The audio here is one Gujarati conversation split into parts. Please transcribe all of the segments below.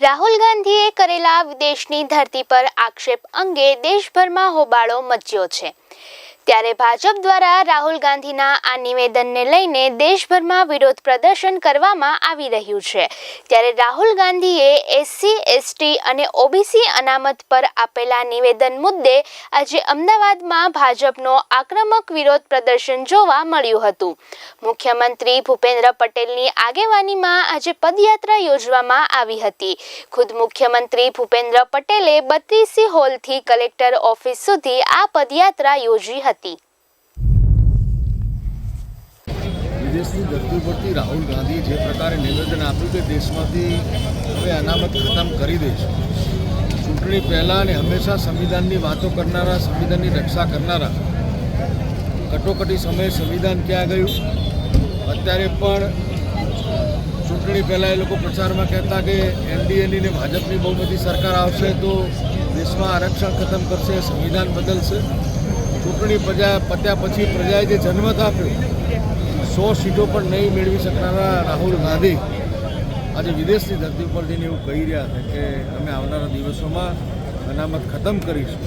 રાહુલ ગાંધીએ કરેલા વિદેશની ધરતી પર આક્ષેપ અંગે દેશભરમાં હોબાળો મચ્યો છે. ત્યારે ભાજપ દ્વારા રાહુલ ગાંધીના આ નિવેદનને લઈને દેશભરમાં વિરોધ પ્રદર્શન કરવામાં આવી રહ્યું છે. ત્યારે રાહુલ ગાંધીએ એસસી એસટી અને ઓબીસી અનામત પર આપેલા નિવેદન મુદ્દે આજે અમદાવાદમાં ભાજપનો આક્રમક વિરોધ પ્રદર્શન જોવા મળ્યું હતું. મુખ્યમંત્રી ભૂપેન્દ્ર પટેલની આગેવાનીમાં આજે પદયાત્રા યોજવામાં આવી હતી. ખુદ મુખ્યમંત્રી ભૂપેન્દ્ર પટેલે બત્રીસી હોલથી કલેક્ટર ઓફિસ સુધી આ પદયાત્રા યોજી હતી. વિદેશની ધરતી પરથી રાહુલ ગાંધી જે પ્રકારે નિવેદન આપ્યું કે દેશમાંથી હવે અનામત ખતમ કરી દઈશું. ચૂંટણી પહેલાં અને હંમેશા સંવિધાનની વાતો કરનારા, સંવિધાનની રક્ષા કરનારા. કટોકટી સમયે સંવિધાન ક્યાં ગયું? અત્યારે પણ ચૂંટણી પહેલાં એ લોકો પ્રચારમાં કહેતા કે એનડીએની ને ભાજપની બહુ બધી સરકાર આવશે તો દેશમાં આરક્ષણ ખતમ કરશે, સંવિધાન બદલશે. ચૂંટણી પ્રજા પત્યા પછી પ્રજાએ જે જન્મત આપ્યો સો સીટો પણ નહીં મેળવી શકનારા રાહુલ ગાંધી આજે વિદેશની ધરતી પર જઈને એવું કહી રહ્યા છે કે અમે આવનારા દિવસોમાં અનામત ખતમ કરીશું.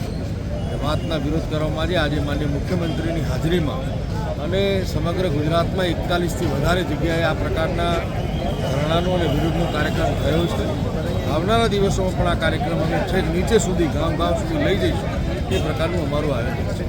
એ વાતના વિરોધ કરવામાં આજે આજે માન્ય મુખ્યમંત્રીની હાજરીમાં અને સમગ્ર ગુજરાતમાં એકતાલીસથી વધારે જગ્યાએ આ પ્રકારના ધરણાનો અને વિરોધનો કાર્યક્રમ થયો છે. આવનારા દિવસોમાં પણ આ કાર્યક્રમ અમે છેક નીચે સુધી ગામ ગામ સુધી લઈ જઈશું. એ પ્રકારનું અમારું આયોજન છે.